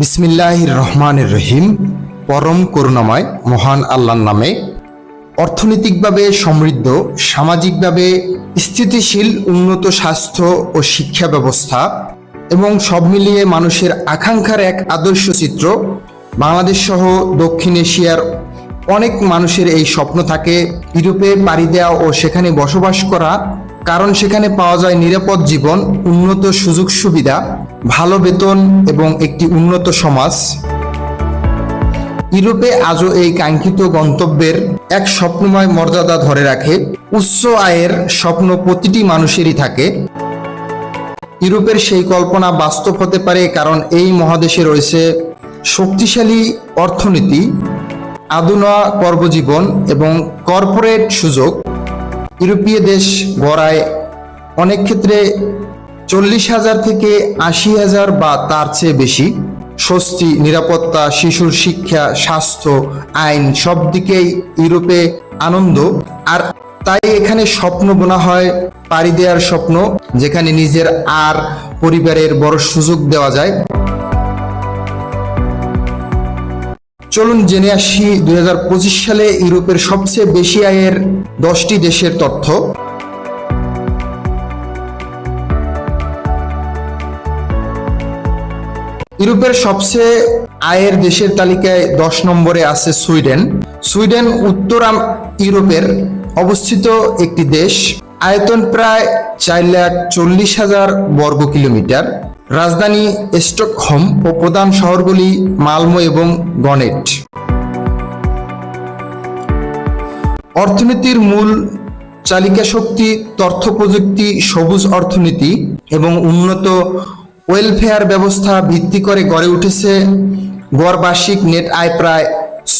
বিসমিল্লাহ রহমানের রহিম পরম করুণাময় মহান আল্লাহর নামে অর্থনৈতিকভাবে সমৃদ্ধ, সামাজিকভাবে স্থিতিশীল, উন্নত স্বাস্থ্য ও শিক্ষা ব্যবস্থা এবং সব মিলিয়ে মানুষের আকাঙ্ক্ষার এক আদর্শ চিত্র, বাংলাদেশ সহ দক্ষিণ এশিয়ার অনেক মানুষের এই স্বপ্ন থাকে। ইউরোপে পাড়ি দেওয়া ও সেখানে বসবাস করা কারণ সেখানে পাওয়া যায় নিরাপদ জীবন, উন্নত সুযোগ সুবিধা, ভালো বেতন এবং একটি উন্নত সমাজ। ইউরোপে আজও এই কাঙ্ক্ষিত গন্তব্যের এক স্বপ্নময় মর্যাদা ধরে রাখে। উচ্চ আয়ের স্বপ্ন প্রতিটি মানুষেরই থাকে। ইউরোপের সেই কল্পনা বাস্তব হতে পারে কারণ এই মহাদেশে রয়েছে শক্তিশালী অর্থনীতি আধুনা কর্মজীবন এবং কর্পোরেট সুযোগ। ইউরোপীয় দেশ গড়ায় অনেক ক্ষেত্রে চল্লিশ হাজার থেকে আশি হাজার বা তার চেয়ে বেশি স্বস্তি, নিরাপত্তা, শিশুর শিক্ষা, স্বাস্থ্য, আইন সব দিকেই ইউরোপে আনন্দ। আর তাই এখানে স্বপ্ন বোনা হয়, পাড়ি দেওয়ার স্বপ্ন, যেখানে নিজের আর পরিবারের বড় সুযোগ দেওয়া যায়। চলুন জেনে আসি দুই সালে ইউরোপের সবচেয়ে বেশি আয়ের দশটি দেশের তথ্য। ইউরোপের সবচেয়ে আয়ের দেশের তালিকায় দশ নম্বরে আছে সুইডেন। সুইডেন উত্তর ইউরোপের অবস্থিত একটি দেশ। আয়তন প্রায় চার লাখ চল্লিশ হাজার বর্গ কিলোমিটার। রাজধানী স্টকহোম ও প্রধান শহরগুলি মালমো এবং গনেট। অর্থনীতির মূল চালিকা শক্তি তথ্য প্রযুক্তি সবুজ অর্থনীতি এবং উন্নত ওয়েলফেয়ার ব্যবস্থা ভিত্তি করে গড়ে উঠেছে গড় বার্ষিক নেট আয় প্রায়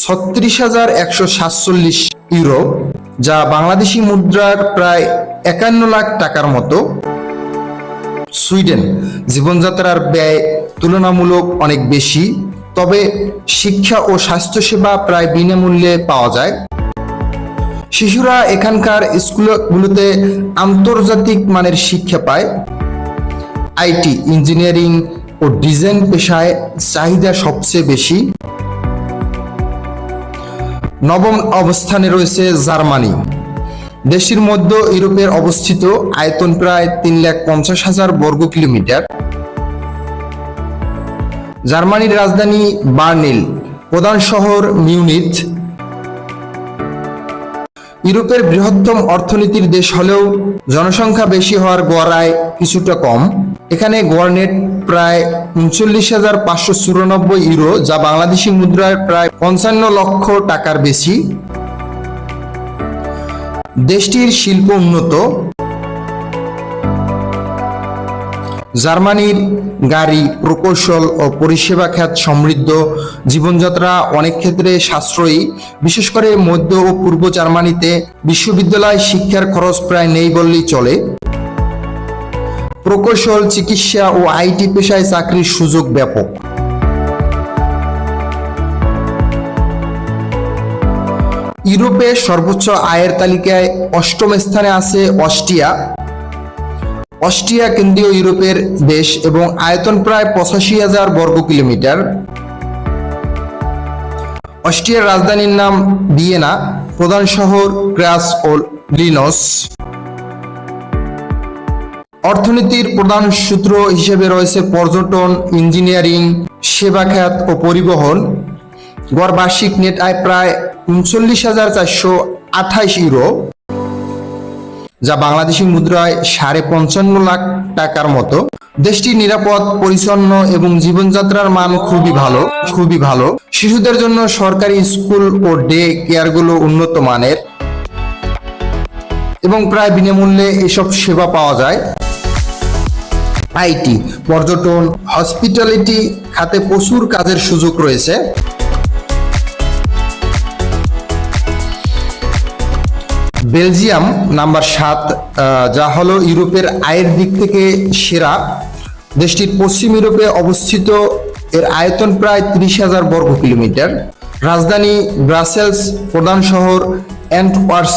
ছত্রিশ হাজার একশো সাতচল্লিশ ইউরো, যা বাংলাদেশি মুদ্রার প্রায় একান্ন লাখ টাকার মতো। সুইডেন জীবনযাত্রার ব্যয় তুলনামূলক অনেক বেশি, তবে শিক্ষা ও স্বাস্থ্যসেবা প্রায় বিনামূল্যে পাওয়া যায়। শিশুরা এখানকার স্কুলগুলোতে আন্তর্জাতিক মানের শিক্ষা পায়। আইটি, ইঞ্জিনিয়ারিং ও ডিজাইন পেশায় চাহিদা সবচেয়ে বেশি। নবম অবস্থানে রয়েছে জার্মানি। দেশটির মধ্য ইউরোপের অবস্থিত আয়তন প্রায় তিন লাখ পঞ্চাশ হাজার বর্গ কিলোমিটার। জার্মানির রাজধানী বার্নিল, প্রধান শহর মিউনিচ। ইউরোপের বৃহত্তম অর্থনীতির দেশ হলেও জনসংখ্যা বেশি হওয়ার গড়ায় কিছুটা কম। এখানে গড় নেট প্রায় উনচল্লিশ হাজার পাঁচশো ইউরো, যা বাংলাদেশি মুদ্রায় প্রায় পঞ্চান্ন লক্ষ টাকার বেশি। দেশটির শিল্প উন্নত। জার্মানির গাড়ি, প্রকৌশল ও পরিষেবা খাত সমৃদ্ধ জীবনযাত্রা অনেক ক্ষেত্রে সাশ্রয়ী। বিশেষ করে মধ্য ও পূর্ব জার্মানিতে বিশ্ববিদ্যালয় শিক্ষার খরচ প্রায় নেই বললেই চলে। প্রকৌশল, চিকিৎসা ও আইটি পেশায় চাকরির সুযোগ ব্যাপক। ইউরোপে সর্বোচ্চ আয়ের তালিকায় অষ্টম স্থানে আছে অস্ট্রিয়া। অস্ট্রিয়া কেন্দ্রীয় ইউরোপের দেশ এবং আয়তন প্রায় পঁচাশি হাজার বর্গ কিলোমিটার। অস্ট্রিয়ার রাজধানীর নাম ভিয়েনা, প্রধান শহর ক্রাস ও লিনস। অর্থনীতির প্রধান সূত্র হিসেবে রয়েছে পর্যটন, ইঞ্জিনিয়ারিং সেবা খাত ও পরিবহন। গড় বার্ষিক নেট আয় প্রায় উনচল্লিশ হাজার চারশো আঠাইশ ইউরো, যা বাংলাদেশি মুদ্রায় সাড়ে পঞ্চান্ন লাখ টাকার মতো। দেশটি নিরাপদ, পরিচ্ছন্ন এবং জীবনযাত্রার মান খুবই ভালো খুবই ভালো। শিশুদের জন্য সরকারি স্কুল ও ডে কেয়ারগুলো উন্নত মানের এবং প্রায় বিনামূল্যে এসব সেবা পাওয়া যায়। আইটি, পর্যটন, হসপিটালিটি খাতে প্রচুর কাজের সুযোগ রয়েছে। বেলজিয়াম নাম্বার সাত যা হলো ইউরোপের আয়ের দিক থেকে সেরা। দেশটির পশ্চিম ইউরোপে অবস্থিত, এর আয়তন প্রায় ত্রিশ হাজার বর্গ কিলোমিটার। রাজধানী ব্রাসেলস, প্রধান শহর অ্যান্টওয়ার্স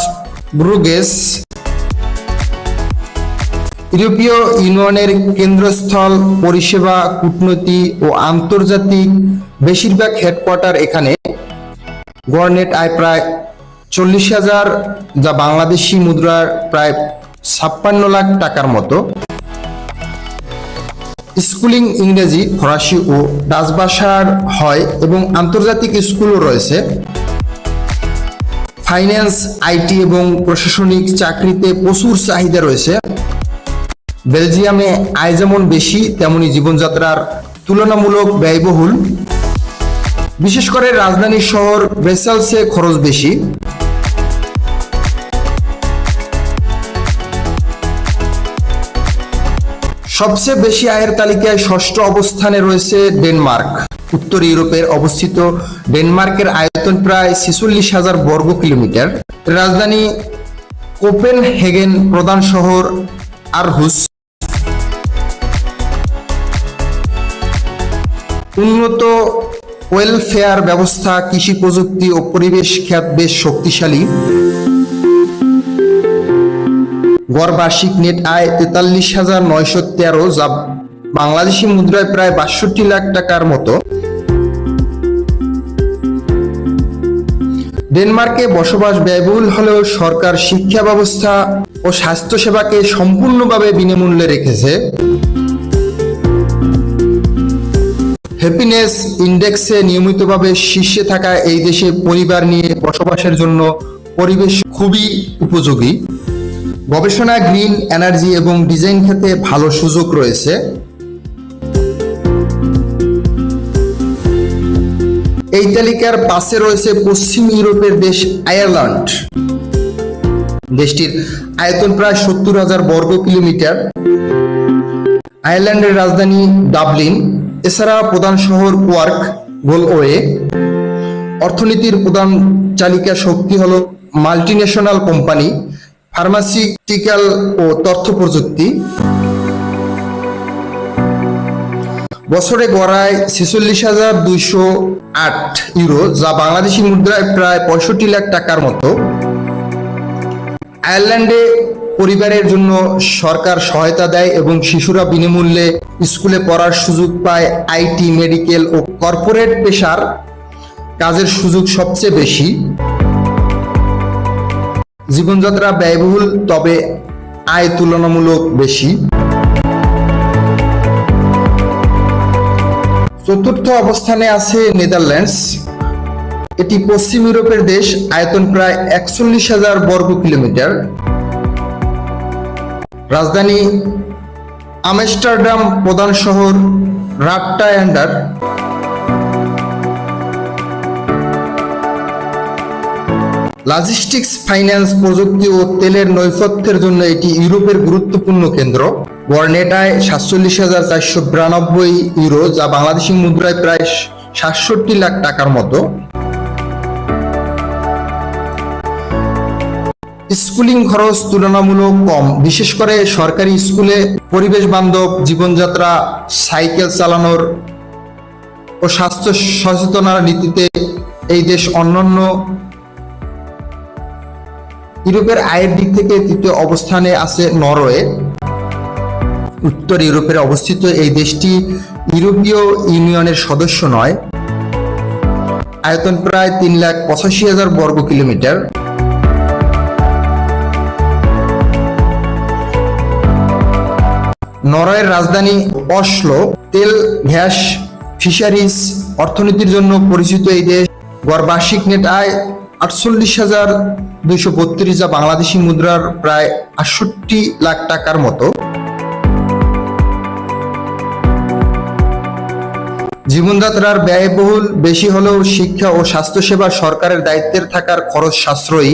ব্রুগেস ইউরোপীয় ইউনিয়নের কেন্দ্রস্থল, পরিষেবা, কূটনীতি ও আন্তর্জাতিক বেশিরভাগ হেডকোয়ার্টার এখানে। গড় নেট আয় প্রায় চল্লিশ হাজার যা বাংলাদেশি মুদ্রার প্রায় ছাপ্পান্ন লাখ টাকার মতো। স্কুলিং ইংরেজি, ফরাসি ও ডাচ ভাষার হয় এবং আন্তর্জাতিক স্কুলও রয়েছে। ফাইন্যান্স, আইটি এবং প্রশাসনিক চাকরিতে প্রচুর চাহিদা রয়েছে। বেলজিয়ামে আয় যেমন বেশি, তেমনি জীবনযাত্রার তুলনামূলক ব্যয়বহুল। বিশেষ করে রাজধানী শহর ব্রেসেলসে খরচ বেশি। সবচেয়ে বেশি আয়ের তালিকায় ষষ্ঠ অবস্থানে রয়েছে ডেনমার্ক। উত্তর ইউরোপের অবস্থিত ডেনমার্কের আয়তন প্রায় ছেচল্লিশ হাজার বর্গ কিলোমিটার। রাজধানী কোপেন হেগেন প্রধান শহর আরহুস। উন্নত ওয়েলফেয়ার ব্যবস্থা, কৃষি প্রযুক্তি ও পরিবেশ খ্যাত বেশ শক্তিশালী। গড় বার্ষিক নেট আয় তেতাল্লিশ হাজার নয়শো তেরো, যা বাংলাদেশি মুদ্রায় প্রায় বাষট্টি লাখ টাকার মতো। ডেনমার্কে বসবাস ব্যয়বহুল হলেও সরকার শিক্ষা ব্যবস্থা ও স্বাস্থ্যসেবাকে সম্পূর্ণভাবে বিনামূল্যে রেখেছে। হ্যাপিনেস ইন্ডেক্সে নিয়মিতভাবে শীর্ষে থাকা এই দেশে পরিবার নিয়ে বসবাসের জন্য পরিবেশ খুবই উপযোগী। গবেষণা, গ্রিন এনার্জি এবং ডিজাইন খাতে ভালো সুযোগ রয়েছে। এই তালিকার পাশে রয়েছে পশ্চিম ইউরোপের দেশ আয়ারল্যান্ড। দেশটির আয়তন প্রায় সত্তর হাজার বর্গ কিলোমিটার। আয়ারল্যান্ডের রাজধানী ডাবলিন। এছাড়া প্রধান শহর ওয়ার্ক গোলওয়ে অর্থনীতির প্রধান চালিকা শক্তি হল মাল্টিন্যাশনাল কোম্পানি ফার্মাসিউটিক্যাল ও তথ্য প্রযুক্তি। বছরে গড়ায় ছেচল্লিশ হাজার দুইশো আট ইউরো, যা বাংলাদেশি মুদ্রায় প্রায় পঁয়ষট্টি লাখ টাকার মতো। আয়ারল্যান্ডে পরিবারের জন্য সরকার সহায়তা দেয় এবং শিশুরা বিনামূল্যে স্কুলে পড়ার সুযোগ পায় আইটি, মেডিকেল ও কর্পোরেট পেশার কাজের সুযোগ সবচেয়ে বেশি। জীবনযাত্রা ব্যয়বহুল, তবে আয় তুলনামূলক বেশি। চতুর্থ অবস্থানে আছে নেদারল্যান্ডস। এটি পশ্চিম ইউরোপের দেশ, আয়তন প্রায় একচল্লিশ হাজার বর্গ কিলোমিটার। রাজধানী আমস্টারডাম প্রধান শহর রাট্টায়ান্ডার লজিস্টিক্স ফাইন্যান্স প্রযুক্তি ও তেলের নৈপথ্যের জন্য এটি ইউরোপের গুরুত্বপূর্ণ কেন্দ্র। বর্নেটায় সাতচল্লিশ হাজার চারশো বিরানব্বই ইউরো যা বাংলাদেশি মুদ্রায় প্রায় সাতষট্টি লাখ টাকার মতো। স্কুলিং খরচ তুলনামূলক কম। বিশেষ করে সরকারি স্কুলে পরিবেশ বান্ধব, জীবনযাত্রা, সাইকেল চালানোর ও স্বাস্থ্য সচেতনার নীতিতে এই দেশ অন্যান্য ইউরোপের আয়ের দিক থেকে তৃতীয় অবস্থানে আছে নরওয়ে। উত্তর ইউরোপের অবস্থিত এই দেশটি ইউরোপীয় ইউনিয়নের সদস্য নয়। আয়তন প্রায় তিন লাখ পঁচাশি হাজার বর্গ কিলোমিটার। নরওয়ের রাজধানী অসলো, তেল, গ্যাস, ফিশারিজ অর্থনীতির জন্য পরিচিত এই দেশ। গড় বার্ষিক নেট আয় আটচল্লিশ হাজার দুইশো বত্রিশ যা বাংলাদেশি মুদ্রার প্রায় আটষট্টি লাখ টাকার মতো। জীবনযাত্রার ব্যয়বহুল বেশি হলেও শিক্ষা ও স্বাস্থ্যসেবা সরকারের দায়িত্বের থাকার খরচ সাশ্রয়ী।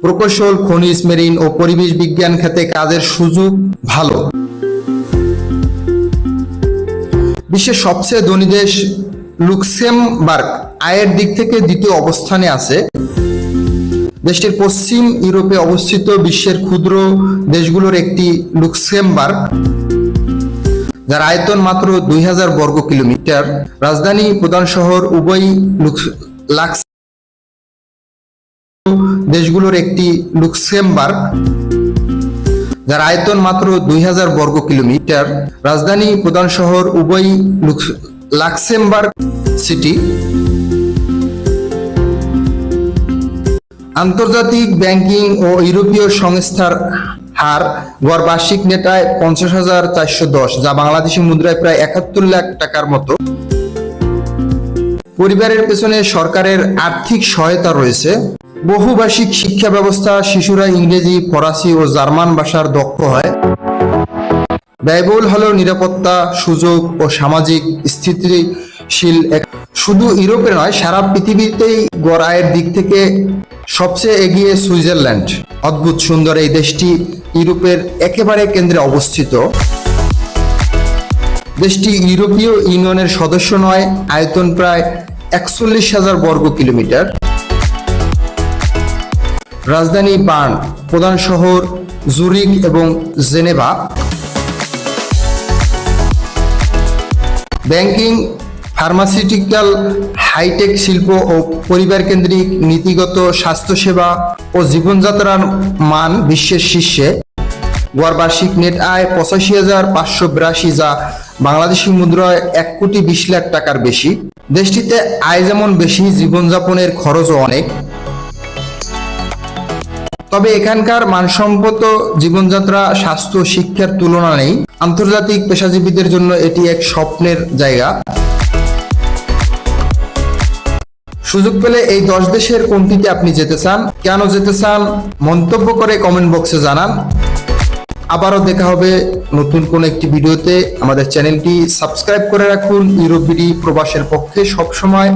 প্রকৌশল, খনিজ, মেরিন ও পরিবেশ বিজ্ঞান খাতে কাজের সুযোগ ভালো। বিশ্বের সবচেয়ে ধনী দেশ লুক্সেমবার্গ আয়ের দিক থেকে দ্বিতীয় অবস্থানে আছে। দেশটির পশ্চিম ইউরোপে অবস্থিত বিশ্বের ক্ষুদ্র দেশগুলোর একটি লুক্সেমবার্গ, যার আয়তন মাত্র দুই হাজার বর্গ কিলোমিটার রাজধানী প্রধান শহর উভয় লুক্স- লাক্স দেশগুলোর একটি লুক্সেমবার্গ, যার আয়তন মাত্র দুই হাজার বর্গ কিলোমিটার। রাজধানী প্রধান শহর উভয় লুক্স- লাক্সেমবার্গ সিটি। আন্তর্জাতিক ব্যাংকিং ও ইউরোপীয় সংস্থার হার গড় বার্ষিক নেটায় পঞ্চাশ হাজার চারশো দশ, যা বাংলাদেশি মুদ্রায় প্রায় একাত্তর লাখ টাকার মতো। পরিবারের পেছনে সরকারের আর্থিক সহায়তা রয়েছে। বহুভাষিক শিক্ষা ব্যবস্থা শিশুরা ইংরেজি, ফরাসি ও জার্মান ভাষার দক্ষ হয়। ব্যয়বহুল হলেও নিরাপত্তা, সুযোগ ও সামাজিক স্থিতিশীল শুধু ইউরোপে নয়, সারা পৃথিবীতেই গড় আয়ের দিক থেকে সবচেয়ে এগিয়ে সুইজারল্যান্ড। অদ্ভুত সুন্দর এই দেশটি ইউরোপের একেবারে কেন্দ্রে অবস্থিত। দেশটি ইউরোপীয় ইউনিয়নের সদস্য নয়, আয়তন প্রায় একচল্লিশ হাজার বর্গ কিলোমিটার। রাজধানী বার্ন, প্রধান শহর জুরিক এবং জেনেভা। ব্যাংকিং, ফার্মাসিউটিক্যাল, হাইটেক শিল্প ও পরিবার কেন্দ্রিক নীতিগত স্বাস্থ্যসেবা ও জীবনযাত্রার মান বিশ্বের শীর্ষে। গড় বার্ষিক নেট আয় পঁচাশি হাজার পাঁচশো বিরাশি, যা বাংলাদেশি মুদ্রায় এক কোটি বিশ লাখ টাকার বেশি। দেশটিতে আয় যেমন বেশি, জীবনযাপনের খরচও অনেক। তবে এখানকার মানসম্মত জীবনযাত্রা, স্বাস্থ্য শিক্ষার তুলনা নেই। আন্তর্জাতিক পেশাজীবীদের জন্য এটি এক স্বপ্নের জায়গা। সুযোগ পেলে এই দশ দেশের কোনটিতে আপনি যেতে চান, কেন যেতে চান, মন্তব্য করে কমেন্ট বক্সে জানান। আবারও দেখা হবে নতুন কোন একটি ভিডিওতে। আমাদের চ্যানেলটি সাবস্ক্রাইব করে রাখুন। ইউরোপ বিডি প্রবাসের পক্ষে সবসময়